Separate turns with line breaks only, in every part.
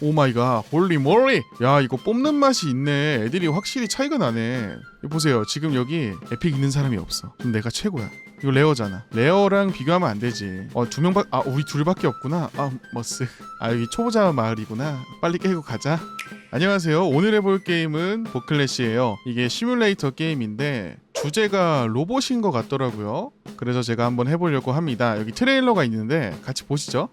오마이갓 홀리 몰리. 야 이거 뽑는 맛이 있네. 애들이 확실히 차이가 나네. 보세요. 지금 여기 에픽 있는 사람이 없어. 그럼 내가 최고야. 이거 레어잖아. 레어랑 비교하면 안 되지. 어두 명밖 아 우리 둘밖에 없구나. 아 머스 아 여기 초보자 마을이구나. 빨리 깨고 가자. 안녕하세요. 오늘 해볼 게임은 보클래시예요. 이게 시뮬레이터 게임인데 주제가 로봇인 것 같더라고요. 그래서 제가 한번 해보려고 합니다. 여기 트레일러가 있는데 같이 보시죠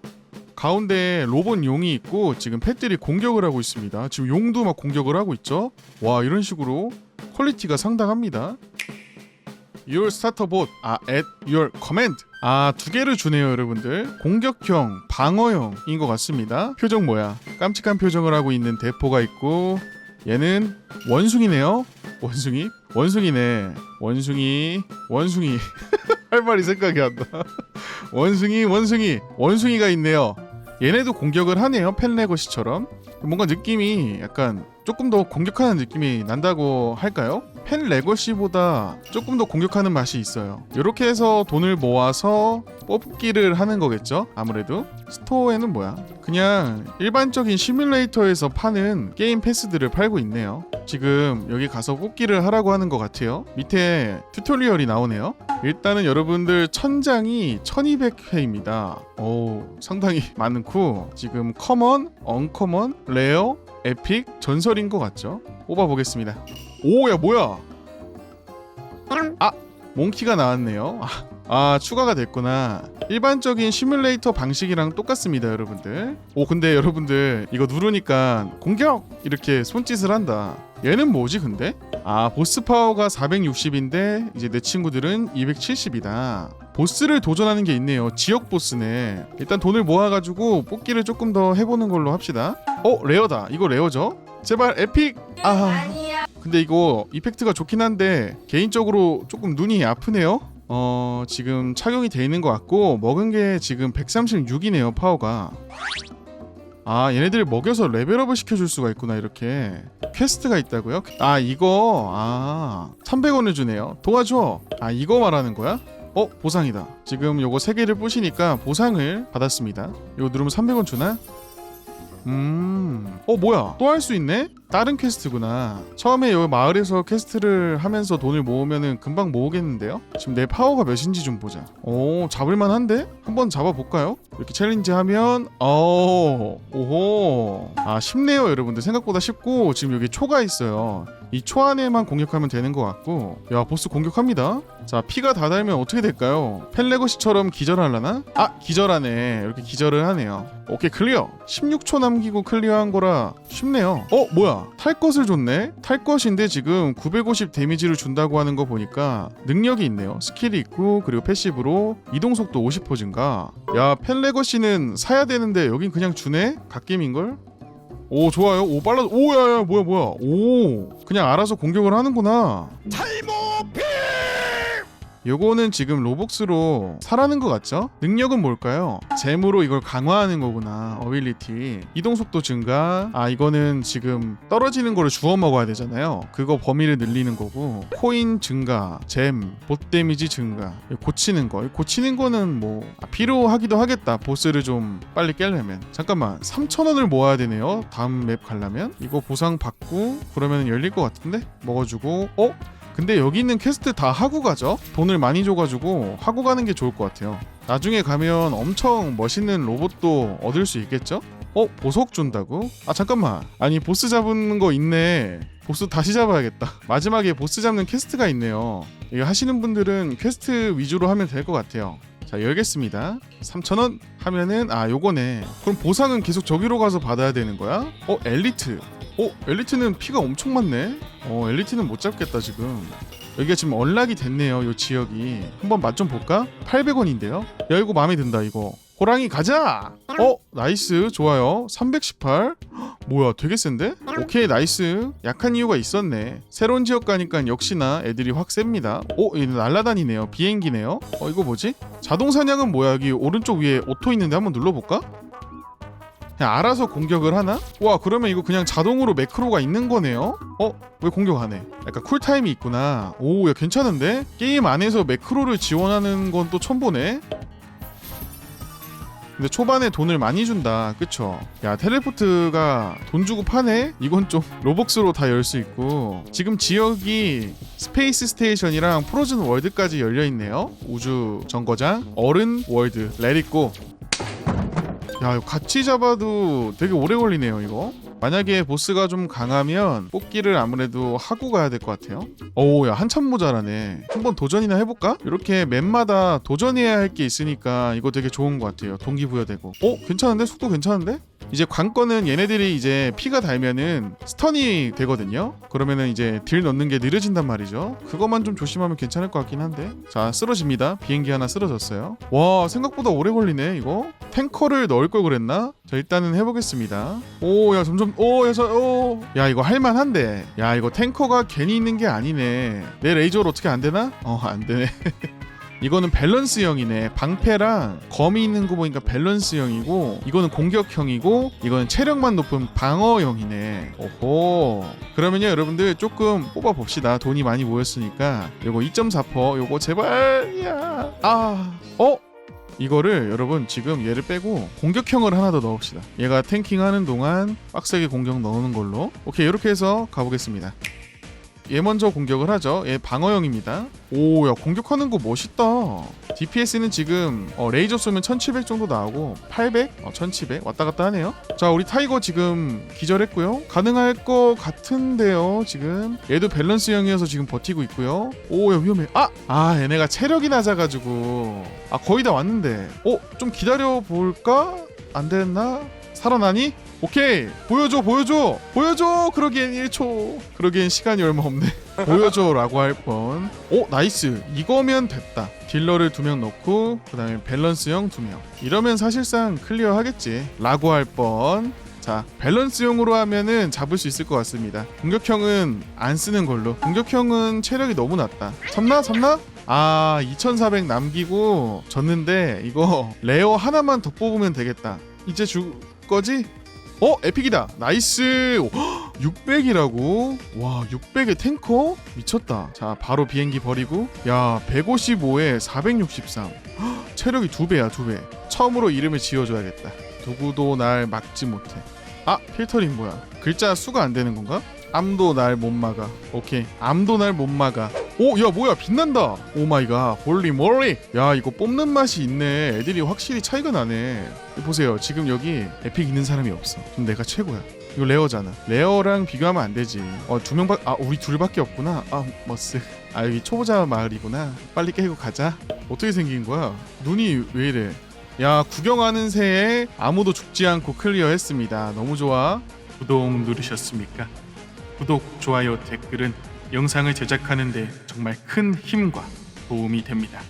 가운데 로봇 용이 있고 지금 펫들이 공격을 하고 있습니다. 지금 용도 막 공격을 하고 있죠. 와 이런 식으로 퀄리티가 상당합니다. Your starter bot, 아, at your command. 아, 두 개를 주네요, 여러분들. 공격형, 방어형인 것 같습니다. 표정 뭐야? 깜찍한 표정을 하고 있는 대포가 있고, 얘는 원숭이네요. 원숭이? 원숭이네. 원숭이, 원숭이. 할 말이 생각이 안 나. 원숭이, 원숭이, 원숭이가 있네요. 얘네도 공격을 하네요. 펜레거시처럼. 뭔가 느낌이 약간 조금 더 공격하는 느낌이 난다고 할까요? 펜 레거시보다 조금 더 공격하는 맛이 있어요. 이렇게 해서 돈을 모아서 뽑기를 하는 거겠죠? 아무래도 스토어에는 뭐야? 그냥 일반적인 시뮬레이터에서 파는 게임 패스들을 팔고 있네요. 지금 여기 가서 뽑기를 하라고 하는 것 같아요. 밑에 튜토리얼이 나오네요. 일단은 여러분들 천장이 1200회입니다. 오, 상당히 많고 지금 커먼, 언커먼, 레어, 에픽, 전설인 것 같죠? 뽑아보겠습니다. 오, 야 뭐야? 아, 몽키가 나왔네요. 아, 아, 추가가 됐구나. 일반적인 시뮬레이터 방식이랑 똑같습니다, 여러분들. 오, 근데 여러분들 이거 누르니까 공격 이렇게 손짓을 한다. 얘는 뭐지, 근데? 아, 보스 파워가 460인데 이제 내 친구들은 270이다. 보스를 도전하는 게 있네요. 지역 보스네. 일단 돈을 모아가지고 뽑기를 조금 더 해보는 걸로 합시다. 어, 레어다. 이거 레어죠? 제발 에픽. 아. 근데 이거 이펙트가 좋긴 한데 개인적으로 조금 눈이 아프네요. 어 지금 착용이 돼 있는 것 같고 먹은 게 지금 136이네요 파워가. 아 얘네들 먹여서 레벨업을 시켜줄 수가 있구나 이렇게 퀘스트가 있다고요? 아 이거 아 300원을 주네요 도와줘 아 이거 말하는 거야? 어 보상이다 지금 요거 3개를 부시니까 보상을 받았습니다 이거 누르면 300원 주나? 음, 어 뭐야? 또 할 수 있네? 다른 퀘스트구나. 처음에 여기 마을에서 퀘스트를 하면서 돈을 모으면은 금방 모으겠는데요? 지금 내 파워가 몇인지 좀 보자. 오, 잡을만한데? 한번 잡아볼까요? 이렇게 챌린지 하면, 어, 오호. 아, 쉽네요, 여러분들. 생각보다 쉽고, 지금 여기 초가 있어요. 이 초 안에만 공격하면 되는 것 같고, 야, 보스 공격합니다. 자, 피가 다 달면 어떻게 될까요? 펠레거시처럼 기절하려나? 아, 기절하네. 이렇게 기절을 하네요. 오케이, 클리어. 16초 남기고 클리어한 거라 쉽네요. 어, 뭐야? 탈 것을 줬네? 탈 것인데 지금 950 데미지를 준다고 하는 거 보니까 능력이 있네요. 스킬이 있고, 그리고 패시브로 이동속도 50% 증가. 야, 펠레거시는 사야 되는데 여긴 그냥 주네? 갓겜인걸? 오 좋아요 오 빨라 오야야 뭐야 뭐야 오 그냥 알아서 공격을 하는구나 요거는 지금 로복스로 사라는 것 같죠? 능력은 뭘까요? 잼으로 이걸 강화하는 거구나 어빌리티. 이동속도 증가. 아 이거는 지금 떨어지는 거를 주워 먹어야 되잖아요. 그거 범위를 늘리는 거고. 코인 증가 잼, 봇 데미지 증가. 고치는 거. 고치는 거는 뭐 아, 필요하기도 하겠다. 보스를 좀 빨리 깨려면. 잠깐만 3,000원을 모아야 되네요. 다음 맵 가려면. 이거 보상 받고 그러면 열릴 것 같은데? 먹어주고. 어? 근데 여기 있는 퀘스트 다 하고 가죠? 돈을 많이 줘가지고 하고 가는 게 좋을 것 같아요. 나중에 가면 엄청 멋있는 로봇도 얻을 수 있겠죠? 어? 보석 준다고? 아 잠깐만 아니 보스 잡은 거 있네 보스 다시 잡아야겠다 마지막에 보스 잡는 퀘스트가 있네요 이거 하시는 분들은 퀘스트 위주로 하면 될 것 같아요 자 열겠습니다 3,000원 하면은 아 요거네 그럼 보상은 계속 저기로 가서 받아야 되는 거야? 어 엘리트 어 엘리트는 피가 엄청 많네? 어 엘리트는 못 잡겠다 지금. 여기가 지금 언락이 됐네요 요 지역이. 한번 맛 좀 볼까? 800원인데요? 야 이거 마음에 든다 이거. 호랑이 가자! 어 나이스. 좋아요. 318 헉, 뭐야 되게 센데? 오케이 나이스. 약한 이유가 있었네. 새로운 지역 가니까 역시나 애들이 확 셉니다. 오 얘는 날라다니네요. 비행기네요. 어 이거 뭐지? 자동 사냥은 뭐야? 여기 오른쪽 위에 오토 있는데 한번 눌러볼까? 그냥 알아서 공격을 하나? 와 그러면 이거 그냥 자동으로 매크로가 있는 거네요? 어? 왜 공격 안 해? 약간 쿨타임이 있구나 오야 괜찮은데? 게임 안에서 매크로를 지원하는 건 또 처음 보네 근데 초반에 돈을 많이 준다 그쵸 야 텔레포트가 돈 주고 파네 이건 좀 로벅스로 다 열 수 있고 지금 지역이 스페이스 스테이션이랑 프로즌 월드까지 열려 있네요 우주 정거장 어른 월드 레리고 야 같이 잡아도 되게 오래 걸리네요 이거 만약에 보스가 좀 강하면 뽑기를 아무래도 하고 가야 될 것 같아요 오야 한참 모자라네 한번 도전이나 해볼까? 이렇게 맵마다 도전해야 할 게 있으니까 이거 되게 좋은 것 같아요 동기부여되고 어? 괜찮은데? 속도 괜찮은데? 이제 관건은 얘네들이 이제 피가 달면은 스턴이 되거든요. 그러면은 이제 딜 넣는 게 느려진단 말이죠. 그것만 좀 조심하면 괜찮을 것 같긴 한데. 자 쓰러집니다. 비행기 하나 쓰러졌어요. 와 생각보다 오래 걸리네 이거. 탱커를 넣을 걸 그랬나? 자 일단은 해보겠습니다. 오 야 점점 오 야 저 오 야 이거 할만한데. 야 이거 탱커가 괜히 있는 게 아니네. 내 레이저로 어떻게 안 되나? 어 안 되네 이거는 밸런스형이네. 방패랑 검이 있는 거 보니까 밸런스형이고 이거는 공격형이고 이거는 체력만 높은 방어형이네. 오호. 그러면요 여러분들 조금 뽑아 봅시다. 돈이 많이 모였으니까 요거 2.4% 요거 제발 야. 아. 어? 이거를 여러분 지금 얘를 빼고 공격형을 하나 더 넣읍시다. 얘가 탱킹하는 동안 빡세게 공격 넣는 걸로. 오케이 이렇게 해서 가보겠습니다. 얘 먼저 공격을 하죠. 얘 방어형입니다. 오, 야 공격하는 거 멋있다. DPS는 지금 어, 레이저 쏘면 1700 정도 나오고 800, 어, 1700 왔다 갔다 하네요. 자, 우리 타이거 지금 기절했고요. 가능할 것 같은데요. 지금 얘도 밸런스형이어서 지금 버티고 있고요. 오, 야 위험해. 아, 아, 얘네가 체력이 낮아가지고 아 거의 다 왔는데. 어, 좀 기다려 볼까? 안 됐나? 살아나니? 오케이 보여줘 보여줘 보여줘! 그러기엔 1초 그러기엔 시간이 얼마 없네. 보여줘 라고 할뻔. 오 나이스. 이거면 됐다. 딜러를 두 명 넣고 그 다음에 밸런스형 두 명. 이러면 사실상 클리어 하겠지. 라고 할뻔 자 밸런스형으로 하면은 잡을 수 있을 것 같습니다. 공격형은 안 쓰는 걸로. 공격형은 체력이 너무 낮다. 잡나 잡나? 아 2400 남기고 졌는데 이거 레어 하나만 더 뽑으면 되겠다. 이제 줄 거지? 어 에픽이다. 나이스. 600이라고? 와 600의 탱커? 미쳤다. 자 바로 비행기 버리고. 야 155에 463 체력이 두 배야 두 배. 처음으로 이름을 지어줘야겠다. 누구도 날 막지 못해. 아 필터링 뭐야? 글자 수가 안 되는 건가? 암도 날 못 막아. 오케이. 암도 날 못 막아 오 야 뭐야 빛난다. 오 마이 갓 홀리 몰리. 야 이거 뽑는 맛이 있네. 애들이 확실히 차이가 나네. 보세요 지금 여기 에픽 있는 사람이 없어. 그럼 내가 최고야. 이거 레어잖아. 레어랑 비교하면 안 되지. 어 두 명밖 아 우리 둘밖에 없구나. 아 머스 아 여기 초보자 마을이구나. 빨리 깨고 가자. 어떻게 생긴 거야? 눈이 왜 이래? 야 구경하는 새에 아무도 죽지 않고 클리어했습니다. 너무 좋아. 구독 누르셨습니까? 구독, 좋아요, 댓글은 영상을 제작하는데 정말 큰 힘과 도움이 됩니다.